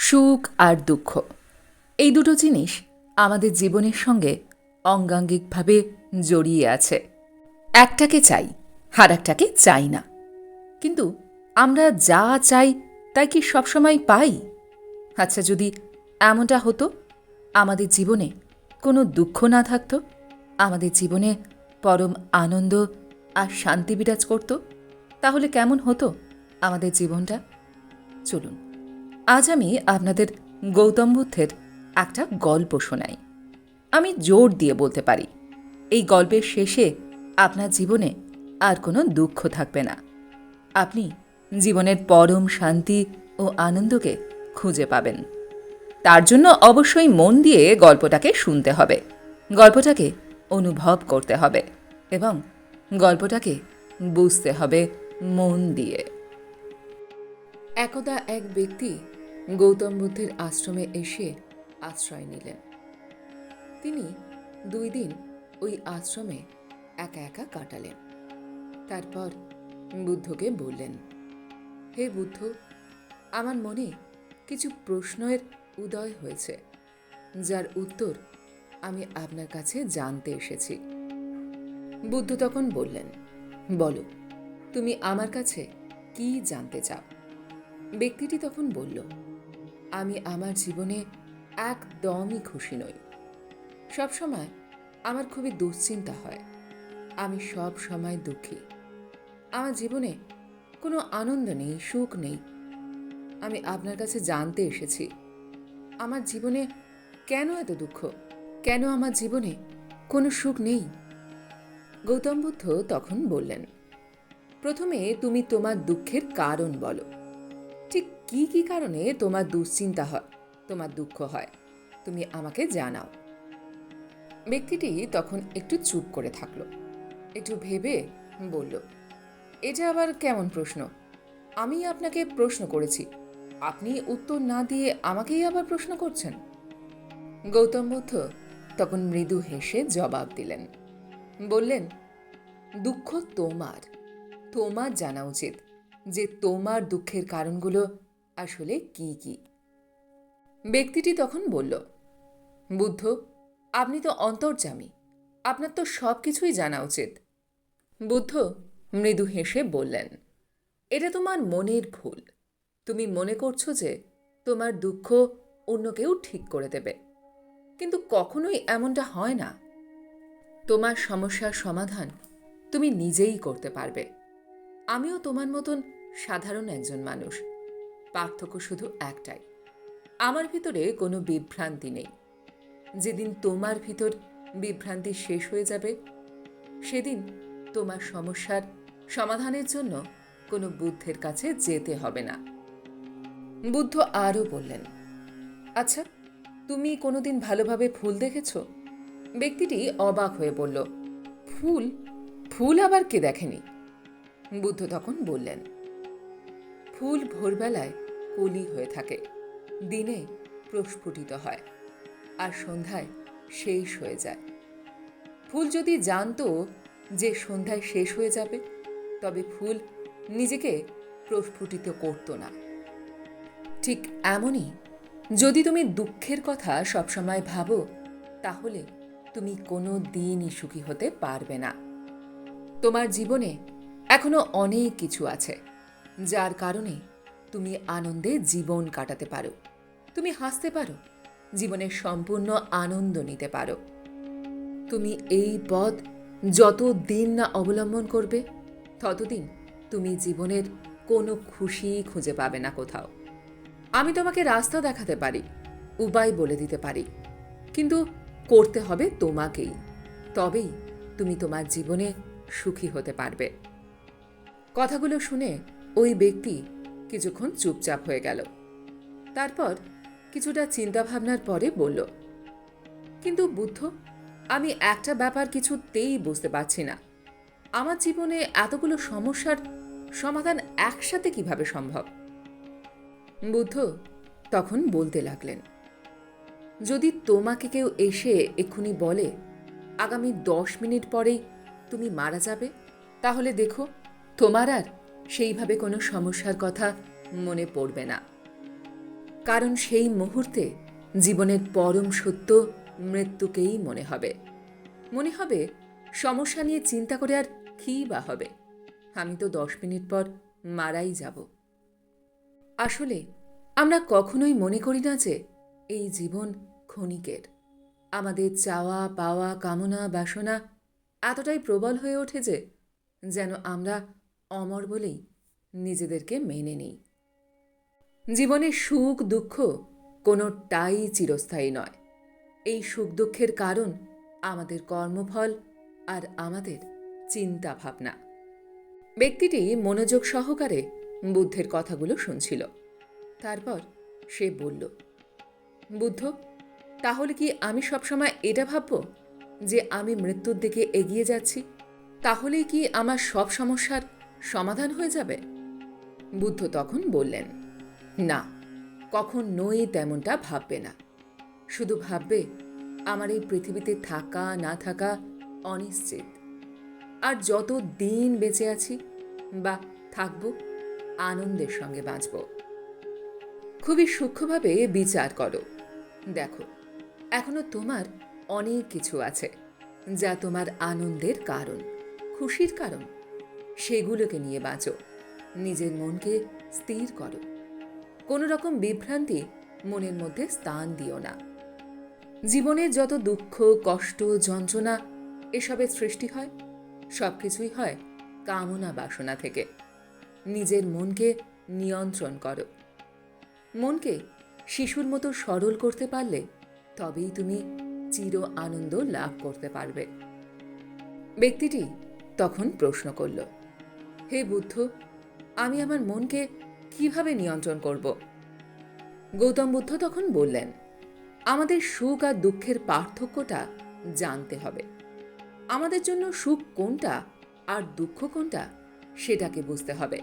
সুখ আর দুঃখ। এই দুটো জিনিস আমাদের জীবনের সঙ্গে অঙ্গাঙ্গিকভাবে জড়িয়ে আছে। একটাকে চাই আর একটাকে চাই না। কিন্তু আমরা যা চাই, তাই কি সবসময় পাই? আচ্ছা যদি এমনটা হতো, আমাদের জীবনে কোনো দুঃখ না থাকতো, আমাদের জীবনে পরম আনন্দ আর শান্তি বিরাজ করত, তাহলে কেমন হতো আমাদের জীবনটা? চলুন। আজ আমি আপনাদের গৌতম বুদ্ধের একটা গল্প শোনাই। আমি জোর দিয়ে বলতে পারি, এই গল্পের শেষে আপনার জীবনে আর কোনো দুঃখ থাকবে না। আপনি জীবনের পরম শান্তি ও আনন্দকে খুঁজে পাবেন। তার জন্য অবশ্যই মন দিয়ে গল্পটাকে শুনতে হবে। গল্পটাকে অনুভব করতে হবে এবং গল্পটাকে বুঝতে হবে মন দিয়ে। একদা এক ব্যক্তি গৌতম বুদ্ধের আশ্রমে এসে আশ্রয় নিলেন। তিনি দুই দিন ওই আশ্রমে একা একা কাটালেন। তারপর বুদ্ধকে বললেন, হে বুদ্ধ, আমার মনে কিছু প্রশ্নের উদয় হয়েছে, যার উত্তর আমি আপনার কাছে জানতে এসেছি বুদ্ধ তখন বললেন, বলো, তুমি আমার কাছে কি জানতে চাও ব্যক্তিটি তখন বলল আমি আমার জীবনে একদমই খুশি নই। সবসময় আমার খুবই দুশ্চিন্তা হয়। আমি সব সময় দুঃখী। আমার জীবনে কোনো আনন্দ নেই, সুখ নেই। আমি আপনার কাছে জানতে এসেছি, আমার জীবনে কেন এত দুঃখ? কেন আমার জীবনে কোনো সুখ নেই? গৌতম বুদ্ধ তখন বললেন, প্রথমে তুমি তোমার দুঃখের কারণ বলো। কি কি কারণে তোমার দুশ্চিন্তা হয়, তোমার দুঃখ হয়? তুমি আমাকে জানাও। ব্যক্তিটি তখন একটু চুপ করে থাকল, একটু ভেবে বলল এটা আবার কেমন প্রশ্ন? আমি আপনাকে প্রশ্ন করেছি। আপনি উত্তর না দিয়ে আমাকেই আবার প্রশ্ন করছেন? গৌতম বুদ্ধ তখন মৃদু হেসে জবাব দিলেন, বললেন, দুঃখ তোমার তোমার জানা উচিত যে তোমার দুঃখের কারণগুলো আসলে কি কি? ব্যক্তিটি তখন বলল, বুদ্ধ, আপনি তো অন্তর্যামী। আপনার তো সব কিছুই জানা উচিত। বুদ্ধ মৃদু হেসে বললেন, এটা তোমার মনের ভুল। তুমি মনে করছ যে তোমার দুঃখ অন্য কেউ ঠিক করে দেবে। কিন্তু কখনোই এমনটা হয় না। তোমার সমস্যার সমাধান তুমি নিজেই করতে পারবে। আমিও তোমার মতন সাধারণ একজন মানুষ। পার্থক্য শুধু একটাই। আমার ভিতরে কোনো বিভ্রান্তি নেই। যেদিন তোমার ভিতর বিভ্রান্তি শেষ হয়ে যাবে, সেদিন তোমার সমস্যার সমাধানের জন্য কোনো বুদ্ধের কাছে যেতে হবে না। বুদ্ধ আরও বললেন আচ্ছা তুমি কোনোদিন ভালোভাবে ফুল দেখেছ? ব্যক্তিটি অবাক হয়ে বলল, ফুল? ফুল আবার কে দেখেনি? বুদ্ধ তখন বললেন ফুল ভোরবেলায় কলি হয়ে থাকে। দিনে প্রস্ফুটিত হয় আর সন্ধ্যায় শেষ হয়ে যায়। ফুল যদি জানতো যে সন্ধ্যায় শেষ হয়ে যাবে, তবে ফুল নিজেকে প্রস্ফুটিত করতো না। ঠিক এমনই যদি তুমি দুঃখের কথা সবসময় ভাবো, তাহলে তুমি কোনো দিনই সুখী হতে পারবে না। তোমার জীবনে এখনও অনেক কিছু আছে। যার কারণে তুমি আনন্দে জীবন কাটাতে পারো। তুমি হাসতে পারো জীবনের সম্পূর্ণ আনন্দ নিতে পারো। তুমি এই পথ যত দিন না অবলম্বন করবে, ততদিন তুমি জীবনের কোনো খুশি খুঁজে পাবে না কোথাও। আমি তোমাকে রাস্তা দেখাতে পারি, উপায় বলে দিতে পারি, কিন্তু করতে হবে তোমাকেই। তবেই তুমি তোমার জীবনে সুখী হতে পারবে। কথাগুলো শুনে ওই ব্যক্তি কিছুক্ষণ চুপচাপ হয়ে গেল। তারপর কিছুটা চিন্তাভাবনার পরে বলল, কিন্তু বুদ্ধ, আমি একটা ব্যাপার কিছুতেই বুঝতে পারছি না। আমার জীবনে এতগুলো সমস্যার সমাধান একসাথে কীভাবে সম্ভব? বুদ্ধ তখন বলতে লাগলেন, যদি তোমাকে কেউ এসে এক্ষুনি বলে, আগামী দশ মিনিট পরেই তুমি মারা যাবে, তাহলে দেখো তোমার আর সেইভাবে কোনো সমস্যার কথা মনে পড়বে না। কারণ সেই মুহূর্তে জীবনের পরম সত্য মৃত্যুকেই মনে হবে। মনে হবে, সমস্যা নিয়ে চিন্তা করে আর কী বা হবে? আমি তো দশ মিনিট পর মারাই যাব। আসলে, আমরা কখনোই মনে করি না যে এই জীবন ক্ষণিকের। আমাদের চাওয়া, পাওয়া, কামনা, বাসনা এতটাই প্রবল হয়ে ওঠে যে যেন আমরা অমর বলেই নিজেদেরকে মেনে নিই। জীবনে সুখ, দুঃখ কোনোটাই চিরস্থায়ী নয়। এই সুখ, দুঃখের কারণ আমাদের কর্মফল আর আমাদের চিন্তা ভাবনা ব্যক্তিটি মনোযোগ সহকারে বুদ্ধের কথাগুলো শুনছিল। তারপর সে বলল, বুদ্ধ, তাহলে কি আমি সবসময় এটা ভাবব যে আমি মৃত্যুর দিকে এগিয়ে যাচ্ছি? তাহলেই কি আমার সব সমস্যার সমাধান হয়ে যাবে? বুদ্ধ তখন বললেন, না, কখন নই তেমনটা ভাববে না। শুধু ভাববে, আমার এই পৃথিবীতে থাকা, না থাকা অনিশ্চিত। আর যত দিন বেঁচে আছি, বা থাকব, আনন্দের সঙ্গে বাঁচব। খুবই সূক্ষ্মভাবে বিচার করো। দেখো, এখনও তোমার অনেক কিছু আছে, যা তোমার আনন্দের কারণ, খুশির কারণ। সেগুলোকে নিয়ে বাঁচো। নিজের মনকে স্থির করো। কোনো রকম বিভ্রান্তি মনের মধ্যে স্থান দিও না। জীবনের যত দুঃখ, কষ্ট, যন্ত্রণা এসবের সৃষ্টি হয় সব কিছুই হয় কামনা বাসনা থেকে। নিজের মনকে নিয়ন্ত্রণ করো। মনকে শিশুর মতো সরল করতে পারলে তবেই তুমি চির আনন্দ লাভ করতে পারবে। ব্যক্তিটি তখন প্রশ্ন করল হে বুদ্ধ, আমি আমার মনকে কীভাবে নিয়ন্ত্রণ করব? গৌতম বুদ্ধ তখন বললেন, আমাদের সুখ আর দুঃখের পার্থক্যটা জানতে হবে। আমাদের জন্য সুখ কোনটা আর দুঃখ কোনটা সেটাকে বুঝতে হবে।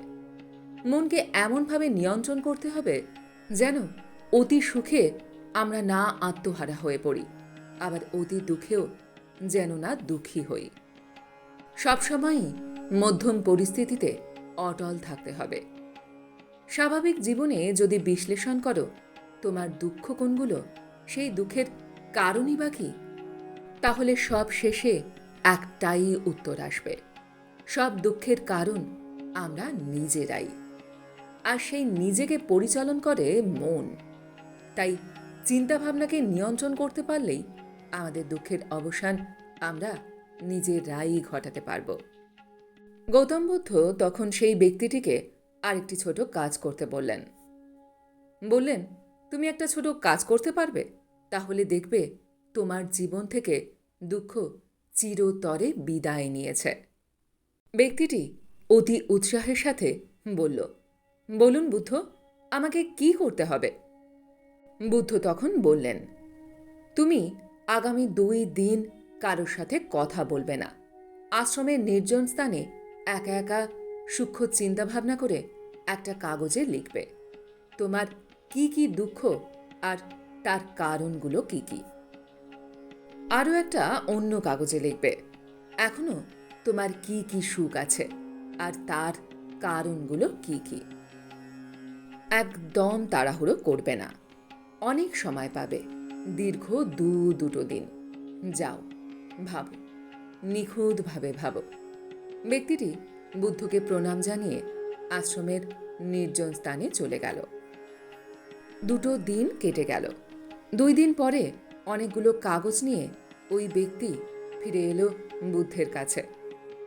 মনকে এমনভাবে নিয়ন্ত্রণ করতে হবে যেন অতি সুখে আমরা না আত্মহারা হয়ে পড়ি, আবার অতি দুঃখেও যেন না দুঃখী হই। সবসময়ই মধ্যম পরিস্থিতিতে অটল থাকতে হবে। স্বাভাবিক জীবনে যদি বিশ্লেষণ করো, তোমার দুঃখ কোনগুলো? সেই দুঃখের কারণই বা কি? তাহলে সব শেষে একটাই উত্তর আসবে। সব দুঃখের কারণ আমরা নিজেরাই। আর সেই নিজেকে পরিচালন করে মন। তাই চিন্তাভাবনাকে নিয়ন্ত্রণ করতে পারলেই আমাদের দুঃখের অবসান আমরা নিজেরাই ঘটাতে পারব। গৌতম বুদ্ধ তখন সেই ব্যক্তিটিকে আরেকটি ছোট কাজ করতে বললেন। বললেন, তুমি একটা ছোট কাজ করতে পারবে? তাহলে দেখবে তোমার জীবন থেকে দুঃখ চিরতরে বিদায় নিয়েছে। ব্যক্তিটি অতি উৎসাহের সাথে বলল, বলুন বুদ্ধ, আমাকে কি করতে হবে? বুদ্ধ তখন বললেন, তুমি আগামী দুই দিন কারোর সাথে কথা বলবে না। আশ্রমের নির্জন স্থানে একা একা সূক্ষ্ম চিন্তাভাবনা করে একটা কাগজে লিখবে। তোমার কি কি দুঃখ আর তার কারণগুলো কি কি? আরও একটা অন্য কাগজে লিখবে। এখনও তোমার কি কি সুখ আছে আর তার কারণগুলো কি কি? একদম তাড়াহুড়ো করবে না। অনেক সময় পাবে। দীর্ঘ দু দুটো দিন। যাও, ভাবো। নিখুঁতভাবে ভাবো। ব্যক্তিটি বুদ্ধকে প্রণাম জানিয়ে আশ্রমের নির্জন স্থানে চলে গেল। দুটো দিন কেটে গেল। দুই দিন পরে অনেকগুলো কাগজ নিয়ে ওই ব্যক্তি ফিরে এলো বুদ্ধের কাছে।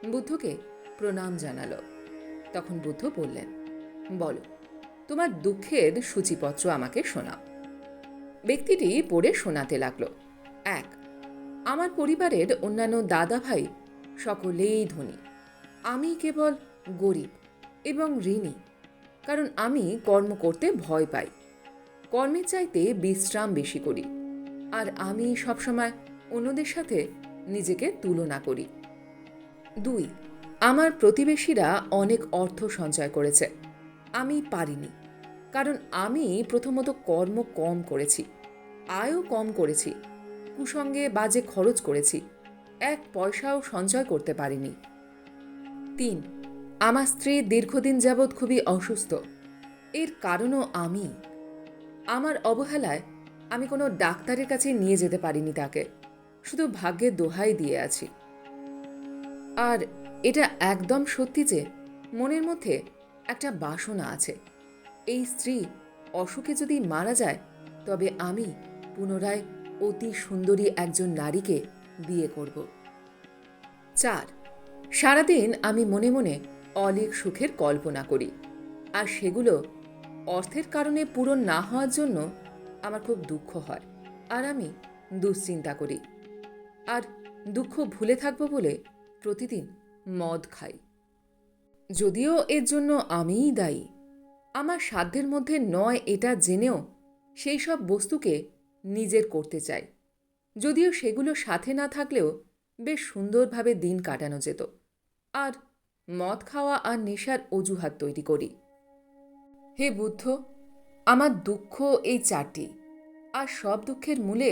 বুদ্ধকে প্রণাম জানালো। তখন বুদ্ধ বললেন, বলো, তোমার দুঃখের সূচিপত্র আমাকে শোনাও। ব্যক্তিটি পড়ে শোনাতে লাগল। এক, আমার পরিবারের অন্যান্য দাদা ভাই সকলেই ধনী। আমি কেবল গরিব এবং ঋণী, কারণ আমি কর্ম করতে ভয় পাই। কর্মের চাইতে বিশ্রাম বেশি করি আর আমি সবসময় অন্যদের সাথে নিজেকে তুলনা করি। দুই, আমার প্রতিবেশীরা অনেক অর্থ সঞ্চয় করেছে। আমি পারিনি, কারণ আমি প্রথমত কর্ম কম করেছি, আয়ও কম করেছি কুসঙ্গে বাজে খরচ করেছি, এক পয়সাও সঞ্চয় করতে পারিনি। তিন, আমার স্ত্রী দীর্ঘদিন যাবৎ খুবই অসুস্থ। এর কারণও আমি। আমার অবহেলায় আমি কোনো ডাক্তারের কাছে নিয়ে যেতে পারিনি তাকে। শুধু ভাগ্যের দোহাই দিয়ে আছি। আর এটা একদম সত্যি যে, মনের মধ্যে একটা বাসনা আছে। এই স্ত্রী অসুখে যদি মারা যায়, তবে আমি পুনরায় অতি সুন্দরী একজন নারীকে বিয়ে করব। চার সারাদিন আমি মনে মনে অলিক সুখের কল্পনা করি, আর সেগুলো অর্থের কারণে পূরণ না হওয়ার জন্য আমার খুব দুঃখ হয়, আর আমি দুশ্চিন্তা করি। আর দুঃখ ভুলে থাকব বলে প্রতিদিন মদ খাই। যদিও এর জন্য আমিই দায়ী, আমার সাধ্যের মধ্যে নয় এটা জেনেও সেই সব বস্তুকে নিজের করতে চাই। যদিও সেগুলো সাথে না থাকলেও বেশ সুন্দরভাবে দিন কাটানো যেত। আর মদ খাওয়া আর নেশার অজুহাত তৈরি করি। হে বুদ্ধ, আমার দুঃখ এই চারটি, আর সব দুঃখের মূলে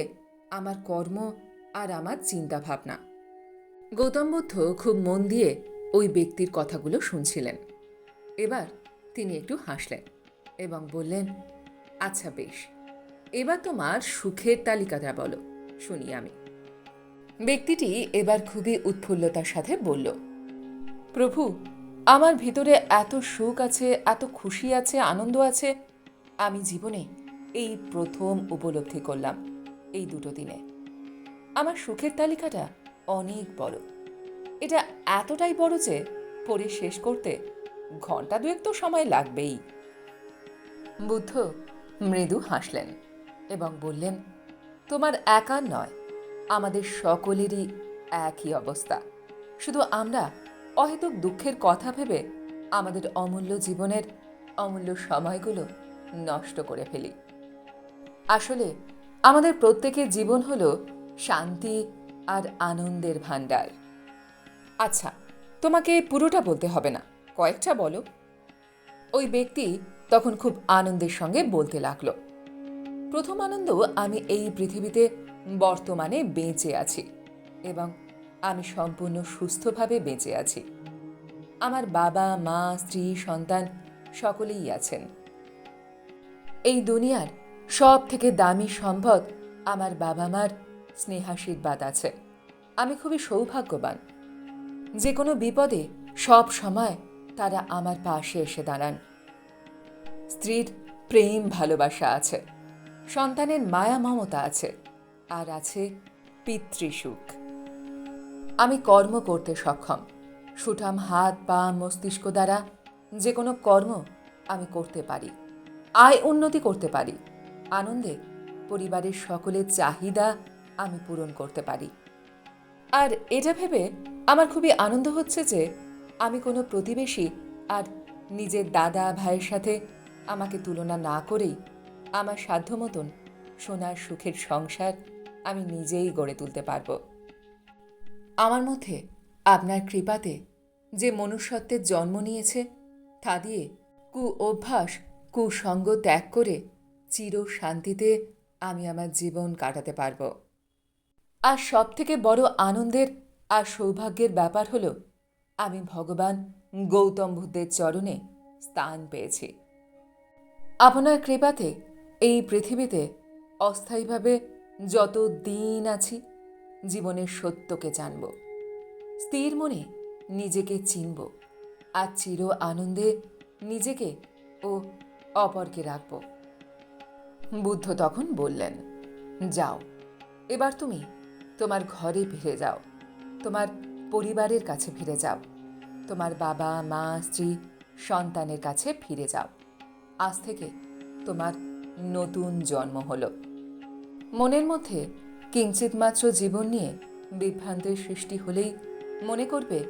আমার কর্ম আর আমার চিন্তা ভাবনা গৌতম বুদ্ধ খুব মন দিয়ে ওই ব্যক্তির কথাগুলো শুনছিলেন। এবার তিনি একটু হাসলেন এবং বললেন আচ্ছা বেশ, এবার তোমার সুখের তালিকাটা বলো, শুনি আমি। ব্যক্তিটি এবার খুবই উৎফুল্লতার সাথে বলল প্রভু, আমার ভিতরে এত সুখ আছে, এত খুশি আছে, আনন্দ আছে, আমি জীবনে এই প্রথম উপলব্ধি করলাম এই দুটো দিনে। আমার সুখের তালিকাটা অনেক বড়। এটা এতটাই বড় যে পড়ে শেষ করতে ঘণ্টা দুয়েক তো সময় লাগবেই। বুদ্ধ মৃদু হাসলেন এবং বললেন, তোমার একার নয়, আমাদের সকলেরই একই অবস্থা। শুধু আমরা অহেতুক দুঃখের কথা ভেবে আমাদের অমূল্য জীবনের অমূল্য সময়গুলো নষ্ট করে ফেলি। আসলে আমাদের প্রত্যেকের জীবন হলো শান্তি আর আনন্দের ভাণ্ডার। আচ্ছা তোমাকে পুরোটা বলতে হবে না, কয়েকটা বলো। ওই ব্যক্তি তখন খুব আনন্দের সঙ্গে বলতে লাগল, প্রথম আনন্দ আমি এই পৃথিবীতে বর্তমানে বেঁচে আছি এবং আমি সম্পূর্ণ সুস্থভাবে বেঁচে আছি। আমার বাবা, মা, স্ত্রী, সন্তান সকলেই আছেন। এই দুনিয়ার সব থেকে দামি সম্পদ আমার বাবা মার স্নেহাশীর্বাদ আছে। আমি খুবই সৌভাগ্যবান। যে কোনো বিপদে সব সময় তারা আমার পাশে এসে দাঁড়ান। স্ত্রীর প্রেম, ভালোবাসা আছে। সন্তানের মায়া, মমতা আছে। আর আছে পিতৃসুখ আমি কর্ম করতে সক্ষম। সুঠাম হাত, পা, মস্তিষ্ক দ্বারা যে কোনো কর্ম আমি করতে পারি। আয় উন্নতি করতে পারি। আনন্দে পরিবারের সকলের চাহিদা আমি পূরণ করতে পারি। আর এটা ভেবে আমার খুবই আনন্দ হচ্ছে যে আমি কোনো প্রতিবেশী আর নিজের দাদা ভাইয়ের সাথে আমাকে তুলনা না করেই আমার সাধ্য মতন সোনার সুখের সংসার আমি নিজেই গড়ে তুলতে পারব। আমার মধ্যে আপনার কৃপাতে যে মনুষ্যত্বের জন্ম নিয়েছে, তা দিয়ে কু অভ্যাস, কুসঙ্গ ত্যাগ করে চির শান্তিতে আমি আমার জীবন কাটাতে পারব। আর সব থেকে বড় আনন্দের আর সৌভাগ্যের ব্যাপার হলো, আমি ভগবান গৌতম বুদ্ধের চরণে স্থান পেয়েছি। আপনার কৃপাতে এই পৃথিবীতে অস্থায়ীভাবে যত দিন আছি জীবনের সত্যকে জানব। স্থির মনে নিজেকে চিনব আর চির আনন্দে নিজেকে ও অপরকে রাখব। বুদ্ধ তখন বললেন, যাও, এবার তুমি তোমার ঘরে ফিরে যাও, তোমার পরিবারের কাছে ফিরে যাও, তোমার বাবা, মা, স্ত্রী, সন্তানের কাছে ফিরে যাও। আজ থেকে তোমার নতুন জন্ম হলো। মনের মধ্যে কিঞ্চিত মাত্র জীবন নিয়ে বিভ্রান্তের সৃষ্টি হলেই মনে করবে,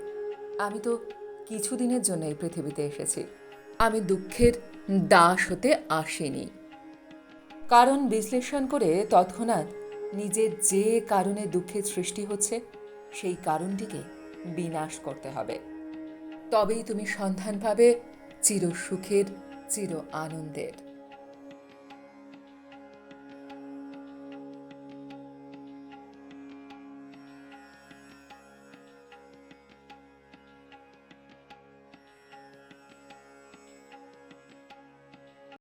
আমি তো কিছুদিনের জন্য এই পৃথিবীতে এসেছি। আমি দুঃখের দাস হতে আসিনি। কারণ বিশ্লেষণ করে তৎক্ষণাৎ নিজের যে কারণে দুঃখের সৃষ্টি হচ্ছে, সেই কারণটিকে বিনাশ করতে হবে। তবেই তুমি সন্ধান পাবে চির সুখের চির আনন্দের।